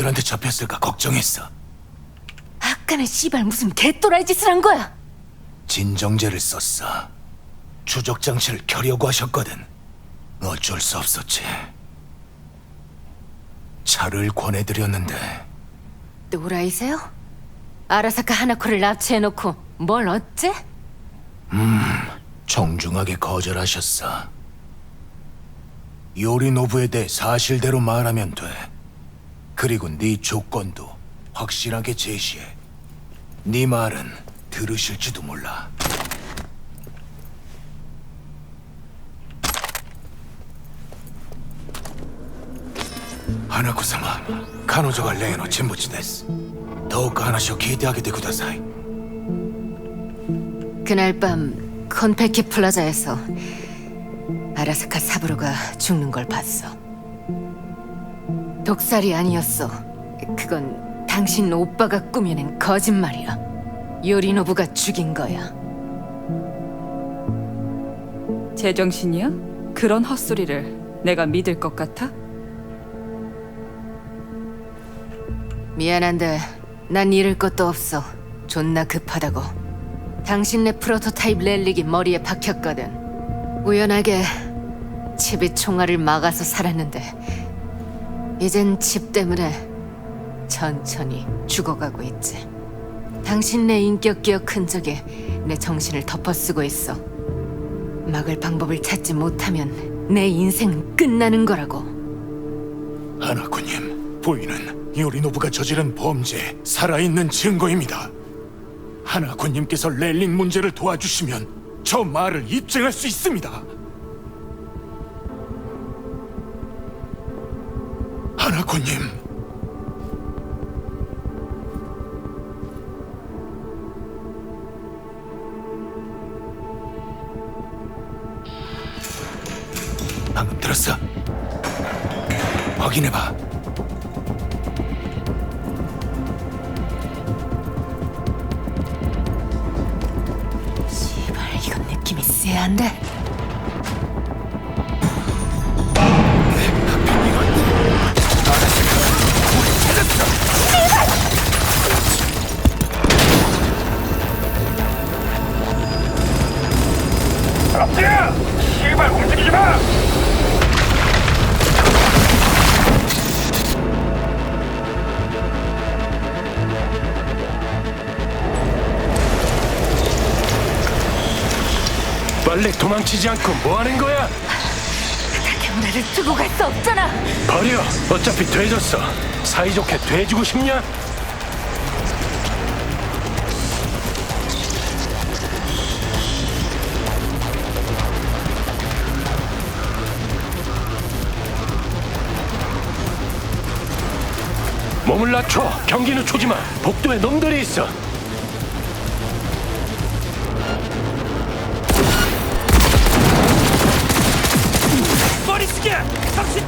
놈들한테 잡혔을까 걱정했어. 아까는 씨발 무슨 개또라이 짓을 한 거야? 진정제를 썼어. 추적 장치를 켜려고 하셨거든. 어쩔 수 없었지. 차를 권해드렸는데 또라이세요? 아라사카 하나코를 납치해놓고 뭘 어째? 정중하게 거절하셨어. 요리노부에 대해 사실대로 말하면 돼. 그리고 네 조건도 확실하게 제시해. 네 말은 들으실지도 몰라. 하나코사마, 카노조가 레이노 진부치 데스. 더욱 하나씩 기대하게 되 구다사이. 그날 밤 콘페키 플라자에서 아라사카 사부로가 죽는 걸 봤어. 독살이 아니었어. 그건 당신 오빠가 꾸며낸 거짓말이야. 요리노부가 죽인 거야. 제정신이야? 그런 헛소리를 내가 믿을 것 같아? 미안한데 난 잃을 것도 없어. 존나 급하다고. 당신네 프로토타입 렐릭이 머리에 박혔거든. 우연하게 칩이 총알을 막아서 살았는데 이젠 칩 때문에 천천히 죽어가고 있지. 당신네 인격 기억 흔적에 내 정신을 덮어쓰고 있어. 막을 방법을 찾지 못하면 내 인생은 끝나는 거라고. 하나코님, 부인은 요리노부가 저지른 범죄 살아있는 증거입니다. 하나코님께서 렐린 문제를 도와주시면 저 말을 입증할 수 있습니다. 하나코님, 방금 들었어? 확인해봐. 도망치지 않고 뭐 하는 거야? 경례를 두고 갈 수 없잖아. 버려. 어차피 돼졌어. 사이좋게 돼주고 싶냐? 몸을 낮춰. 경기는 초지 마. 복도에 놈들이 있어. 정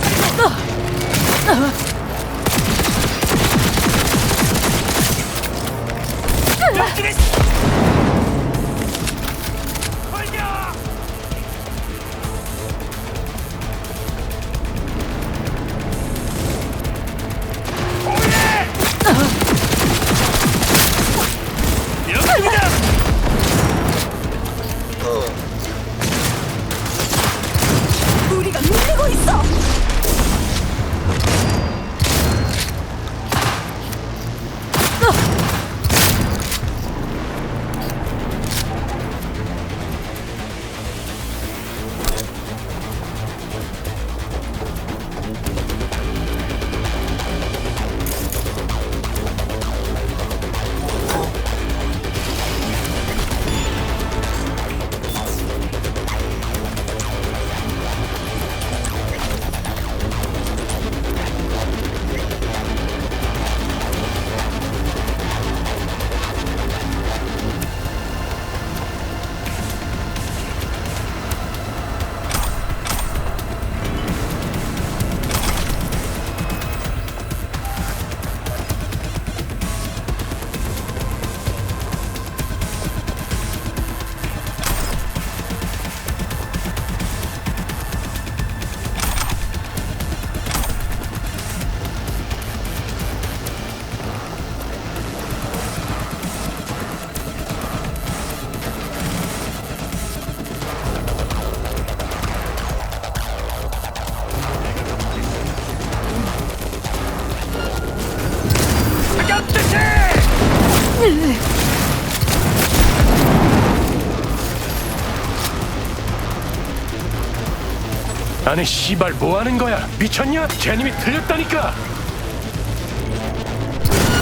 아니 씨발 뭐 하는 거야? 미쳤냐? 제님이 틀렸다니까.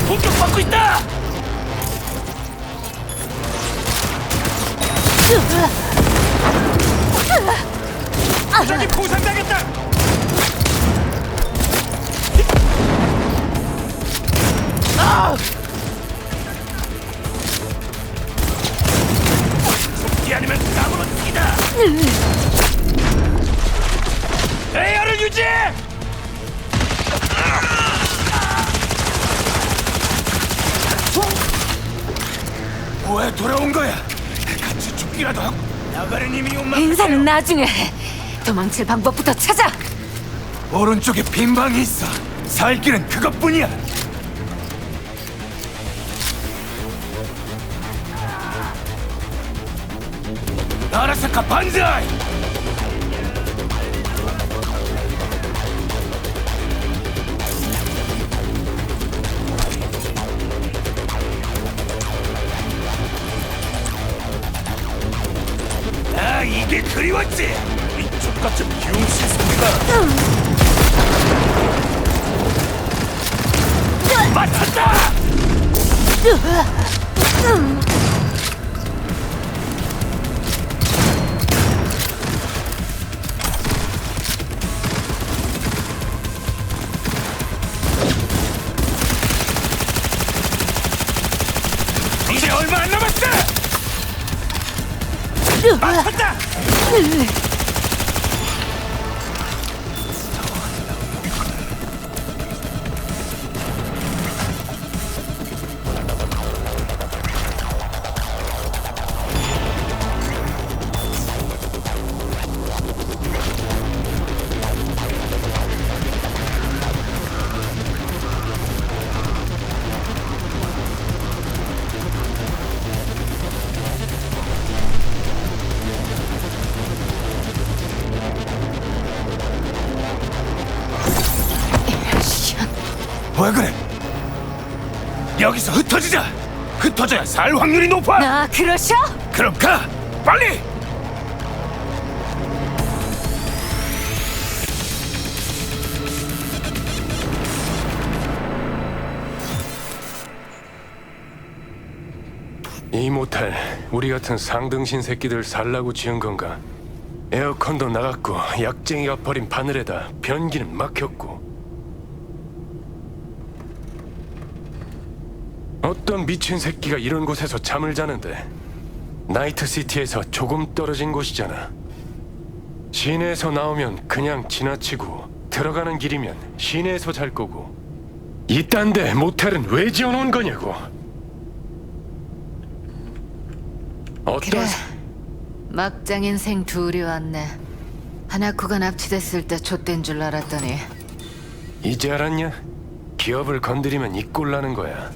공격 받고 있다! 저기 부상당했다! 죽지 않으면 땀으로 뛰다! 에어를 유지! 왜 돌아온 거야? 같이 죽기라도 하고 나가는 이미 온만 행사는 나중에 해. 도망칠 방법부터 찾아. 오른쪽에 빈 방이 있어. 살 길은 그것뿐이야. 아라사카 반자이! 그리웠지! 이쪽 같은 비용 시스템이다! 맞췄다! Ugh. 왜 그래? 여기서 흩어지자! 흩어져야 살 확률이 높아! 나 그러셔? 그럼 가! 빨리! 이 모텔 우리 같은 상등신 새끼들 살라고 지은 건가? 에어컨도 나갔고 약쟁이가 버린 바늘에다 변기는 막혔고 어떤 미친 새끼가 이런 곳에서 잠을 자는데 나이트 시티에서 조금 떨어진 곳이잖아 시내에서 나오면 그냥 지나치고 들어가는 길이면 시내에서 잘 거고 이딴 데 모텔은 왜 지어놓은 거냐고 어떤 그래. 막장 인생 둘이 왔네. 하나쿠가 납치됐을 때 좆된 줄 알았더니 이제 알았냐? 기업을 건드리면 이꼴 나는 거야.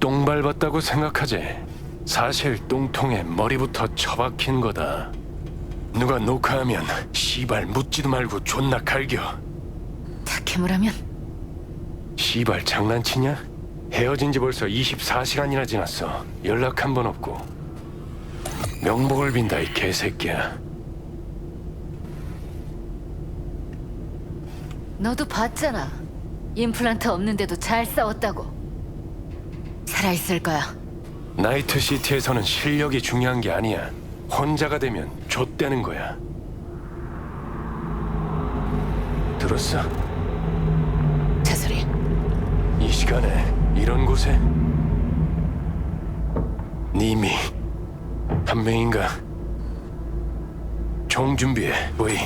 똥 밟았다고 생각하지. 사실 똥통에 머리부터 처박힌 거다. 누가 녹화하면 씨발 묻지도 말고 존나 갈겨. 타케무라면 씨발 장난치냐? 헤어진 지 벌써 24시간이나 지났어. 연락 한 번 없고. 명복을 빈다 이 개새끼야. 너도 봤잖아. 임플란트 없는데도 잘 싸웠다고. 살아있을 거야. 나이트 시티에서는 실력이 중요한 게 아니야. 혼자가 되면 좆되는 거야. 들었어? 저 소리. 이 시간에 이런 곳에 님이 한 명인가? 총 준비해, 보이.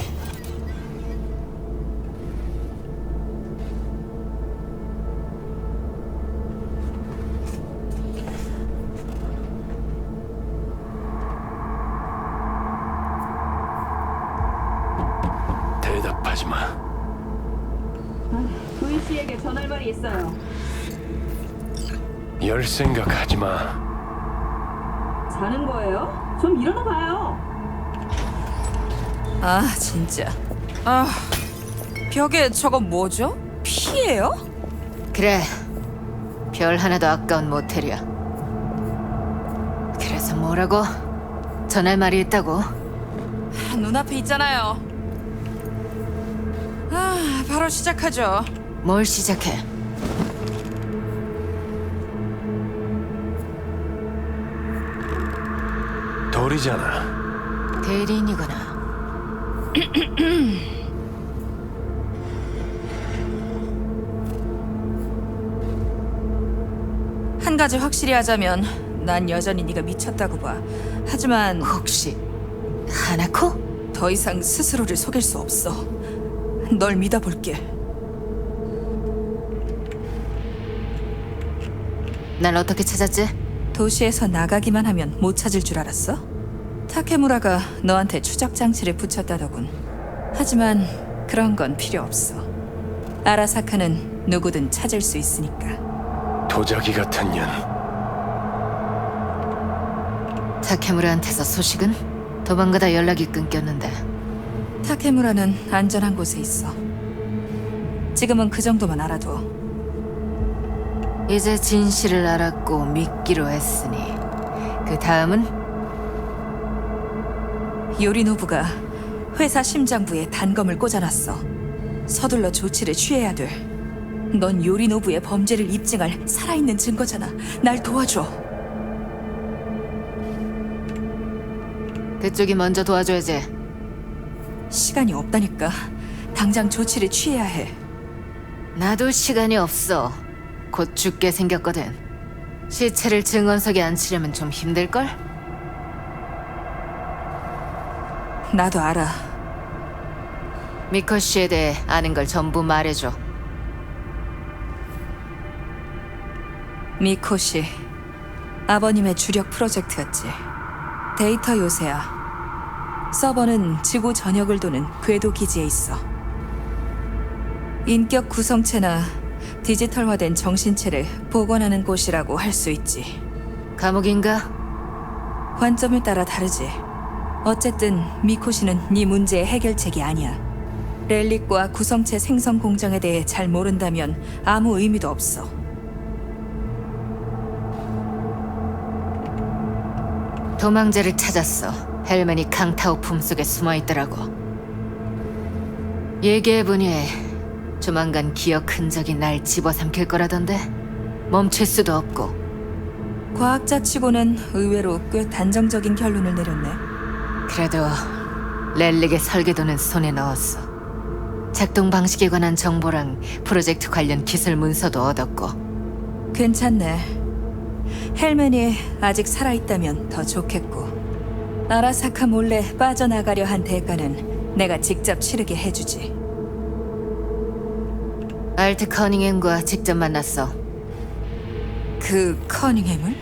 하지 마. 도희 씨에게 전할 말이 있어요. 열 생각하지 마. 자는 거예요? 좀 일어나 봐요. 아 진짜 아 벽에 저거 뭐죠? 피예요? 그래. 별 하나도 아까운 모텔이야. 그래서 뭐라고? 전할 말이 있다고? 눈앞에 있잖아요 아, 바로 시작하죠. 뭘 시작해? 돌이잖아. 대리인이구나. 한 가지 확실히 하자면 난 여전히 네가 미쳤다고 봐. 하지만 혹시 하나코? 더 이상 스스로를 속일 수 없어. 널 믿어볼게. 날 어떻게 찾았지? 도시에서 나가기만 하면 못 찾을 줄 알았어? 타케무라가 너한테 추적 장치를 붙였다더군. 하지만 그런 건 필요 없어. 아라사카는 누구든 찾을 수 있으니까. 도자기 같은 년. 타케무라한테서 소식은? 도망가다 연락이 끊겼는데 타케무라는 안전한 곳에 있어. 지금은 그 정도만 알아둬. 이제 진실을 알았고 믿기로 했으니 그 다음은 요리노부가 회사 심장부에 단검을 꽂아놨어. 서둘러 조치를 취해야 돼. 넌 요리노부의 범죄를 입증할 살아있는 증거잖아. 날 도와줘. 그쪽이 먼저 도와줘야지 시간이 없다니까. 당장 조치를 취해야 해. 나도 시간이 없어 곧 죽게 생겼거든 시체를 증언석에 앉히려면 좀 힘들걸? 나도 알아. 미코 씨에 대해 아는 걸 전부 말해줘 미코시. 아버님의 주력 프로젝트였지. 데이터 요새야. 서버는 지구 전역을 도는 궤도 기지에 있어. 인격 구성체나 디지털화된 정신체를 복원하는 곳이라고 할 수 있지. 감옥인가? 관점에 따라 다르지. 어쨌든 미코시는 네 문제의 해결책이 아니야. 렐릭과 구성체 생성 공정에 대해 잘 모른다면 아무 의미도 없어. 도망자를 찾았어 헬멘이 강타오 품속에 숨어 있더라고 얘기해보니 조만간 기억 흔적이 날 집어삼킬 거라던데 멈출 수도 없고 과학자 치고는 의외로 꽤 단정적인 결론을 내렸네. 그래도 렐릭의 설계도는 손에 넣었어. 작동 방식에 관한 정보랑 프로젝트 관련 기술 문서도 얻었고 괜찮네. 헬멘이 아직 살아있다면 더 좋겠고. 아라사카 몰래 빠져나가려 한 대가는 내가 직접 치르게 해주지. 알트 커닝햄과 직접 만났어. 그 커닝햄을?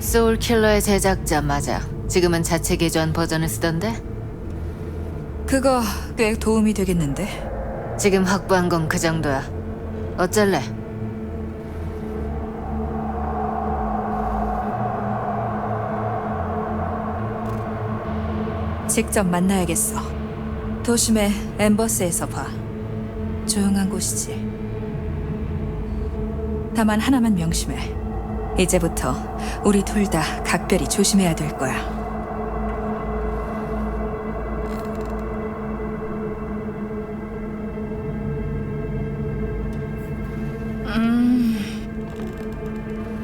소울킬러의 제작자 맞아. 지금은 자체 개조한 버전을 쓰던데 그거 꽤 도움이 되겠는데. 지금 확보한 건 그 정도야. 어쩔래? 직접 만나야겠어. 도심의 엠버스에서 봐. 조용한 곳이지. 다만 하나만 명심해. 이제부터 우리 둘 다 각별히 조심해야 될 거야. 음.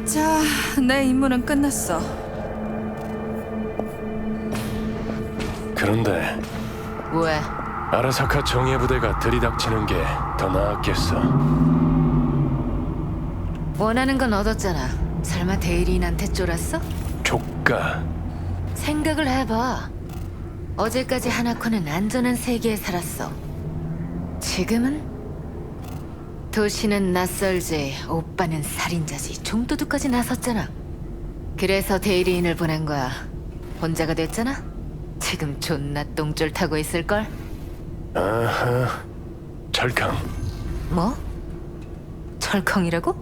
자, 내 임무는 끝났어. 그런데 왜? 아라사카 정예 부대가 들이닥치는 게 더 나았겠어. 원하는 건 얻었잖아. 설마 대리인한테 쫄았어? 조카. 생각을 해봐. 어제까지 하나코는 안전한 세계에 살았어. 지금은? 도시는 낯설지, 오빠는 살인자지, 종도둑까지 나섰잖아. 그래서 대리인을 보낸 거야. 혼자가 됐잖아? 지금 존나 똥줄 타고 있을걸? 아하. 철강. 뭐? 철컹이라고?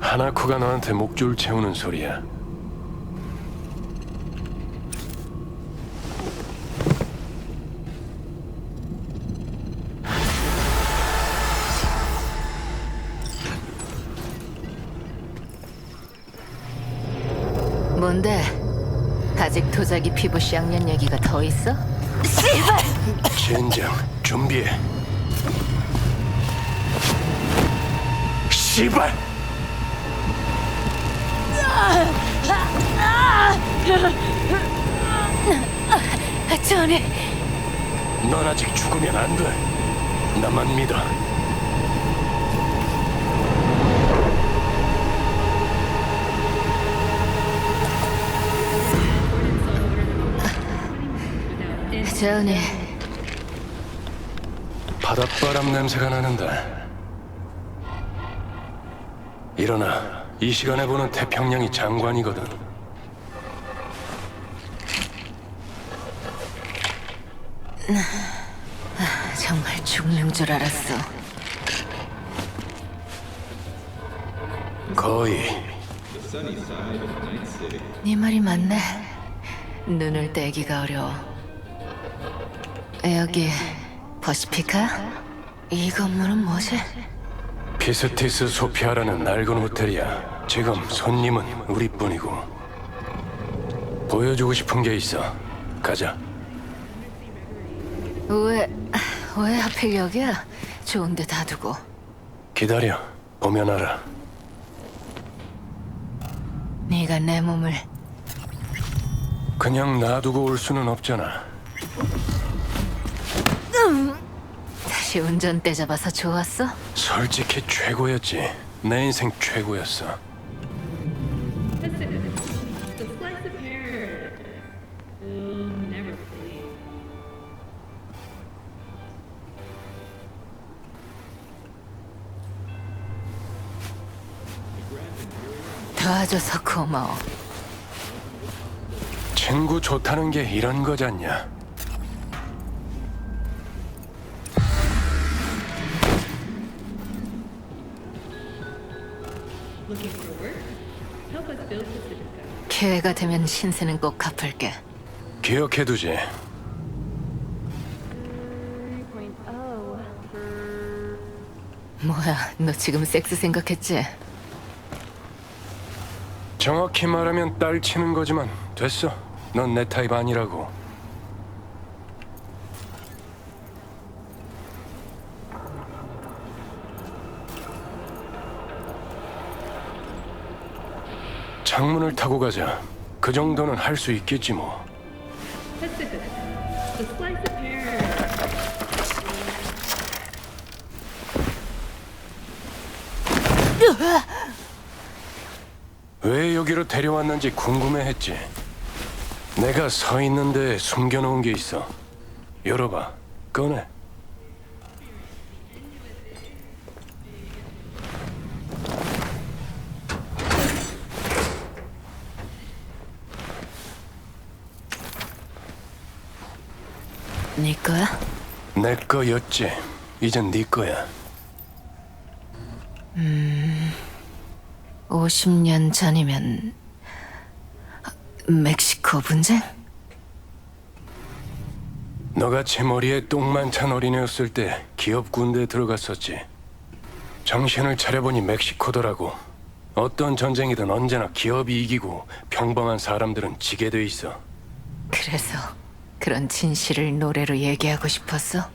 하나코가 너한테 목줄 채우는 소리야. 뭔데? 아직 도자기 피부 쌍년 얘기가 더 있어? 젠장. 준비해. 씨발! 전이 넌 아직 죽으면 안 돼. 나만 믿어. 전이 바닷바람 냄새가 나는데. 일어나. 이 시간에 보는 태평양이 장관이거든. 정말 죽는 줄 알았어. 거의 네 말이 맞네. 눈을 떼기가 어려워. 여기 퍼시피카? 이 건물은 뭐지? 피스티스 소피아라는 낡은 호텔이야. 지금 손님은 우리뿐이고. 보여주고 싶은 게 있어. 가자. 왜, 왜 하필 여기야? 좋은데 다 두고. 기다려. 보면 알아. 네가 내 몸을 그냥 놔두고 올 수는 없잖아. 다시 운전대 잡아서 좋았어? 솔직히 최고였지. 내 인생 최고였어. 도와줘서 고마워. 친구 좋다는 게 이런 거잖냐. 기회가 되면 신세는 꼭 갚을게. 기억해두지. 뭐야, 너 지금 섹스 생각했지? 정확히 말하면 딸 치는 거지만 됐어. 넌 내 타입 아니라고. 창문을 타고 가자. 그 정도는 할 수 있겠지 뭐. 왜 여기로 데려왔는지 궁금해했지. 내가 서 있는데 숨겨놓은 게 있어. 열어봐. 꺼내. 네 거야? 내 거였지. 이젠 네 거야. 50년 전이면 멕시코 분쟁? 너같이 머리에 똥만 찬 어린애였을 때 기업 군대에 들어갔었지. 정신을 차려보니 멕시코더라고. 어떤 전쟁이든 언제나 기업이 이기고 평범한 사람들은 지게 돼 있어. 그래서 그런 진실을 노래로 얘기하고 싶었어?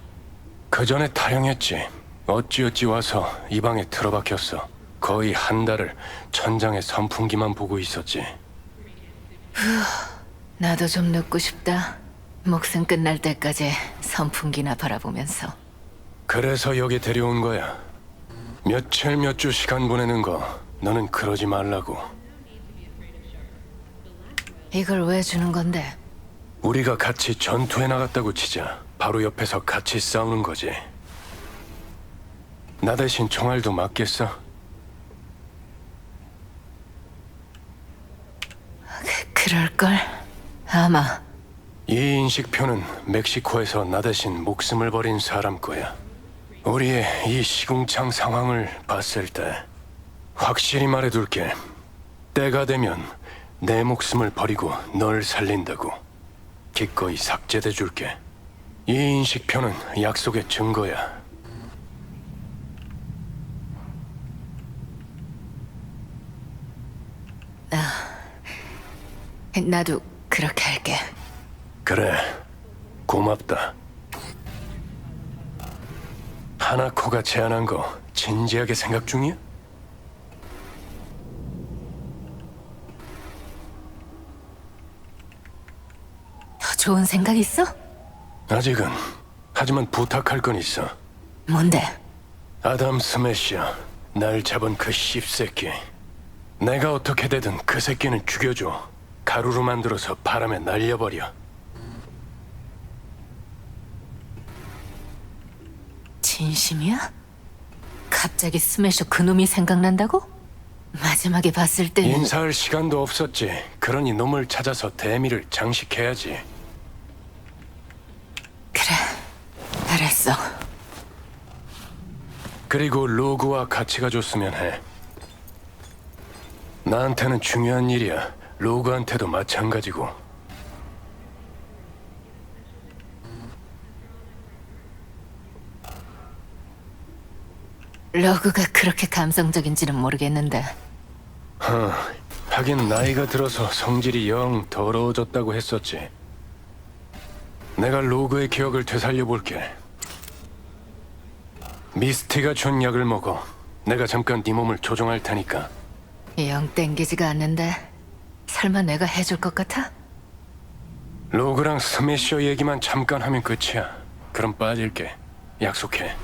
그 전에 타령했지. 어찌어찌 와서 이 방에 틀어박혔어. 거의 한 달을 천장에 선풍기만 보고 있었지. 나도 좀 눕고 싶다. 목숨 끝날 때까지 선풍기나 바라보면서. 그래서 여기 데려온 거야. 며칠 몇 주 시간 보내는 거 너는 그러지 말라고. 이걸 왜 주는 건데? 우리가 같이 전투에 나갔다고 치자. 바로 옆에서 같이 싸우는 거지. 나 대신 총알도 맞겠어? 그럴걸? 아마 이 인식표는 멕시코에서 나 대신 목숨을 버린 사람 거야. 우리의 이 시궁창 상황을 봤을 때 확실히 말해둘게. 때가 되면 내 목숨을 버리고 널 살린다고. 기꺼이 삭제돼 줄게. 이 인식표는 약속의 증거야. 나도 그렇게 할게. 그래. 고맙다. 하나코가 제안한 거 진지하게 생각 중이야? 좋은 생각 있어? 아직은. 하지만 부탁할 건 있어. 뭔데? 아담 스매시야. 날 잡은 그 씹새끼. 내가 어떻게 되든 그 새끼는 죽여줘. 가루로 만들어서 바람에 날려버려. 진심이야? 갑자기 스매셔 그놈이 생각난다고? 마지막에 봤을 때는 인사할 시간도 없었지. 그러니 놈을 찾아서 대미를 장식해야지. 그래 알았어 그리고 로그와 같이 가줬으면 해. 나한테는 중요한 일이야. 로그한테도 마찬가지고. 러그가 그렇게 감성적인지는 모르겠는데 하긴 나이가 들어서 성질이 영 더러워졌다고 했었지. 내가 로그의 기억을 되살려 볼게. 미스티가 준 약을 먹어. 내가 잠깐 네 몸을 조종할 테니까. 영 땡기지가 않는데 설마 내가 해줄 것 같아? 로그랑 스매셔 얘기만 잠깐 하면 끝이야. 그럼 빠질게. 약속해.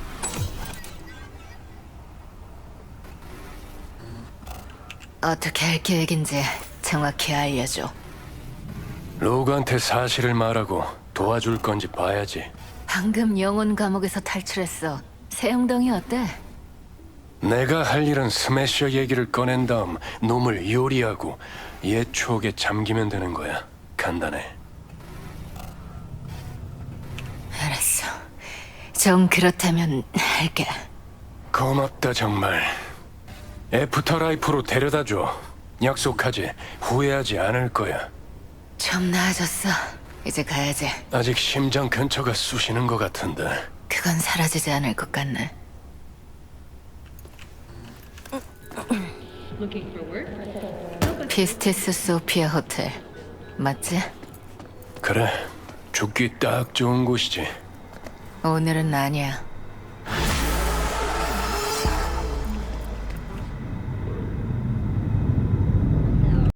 어떻게 할 계획인지 정확히 알려줘 로그한테 사실을 말하고 도와줄 건지 봐야지. 방금 영혼 감옥에서 탈출했어 세영동이 어때? 내가 할 일은 스매셔 얘기를 꺼낸 다음 놈을 요리하고 옛 추억에 잠기면 되는 거야. 간단해. 알았어 정 그렇다면 할게 고맙다 정말. 애프터 라이프로 데려다 줘. 약속하지. 후회하지 않을 거야. 좀 나아졌어 이제 가야지 아직 심장 근처가 쑤시는 것 같은데. 그건 사라지지 않을 것 같네 피스티스 소피아 호텔 맞지? 그래. 죽기 딱 좋은 곳이지. 오늘은 아니야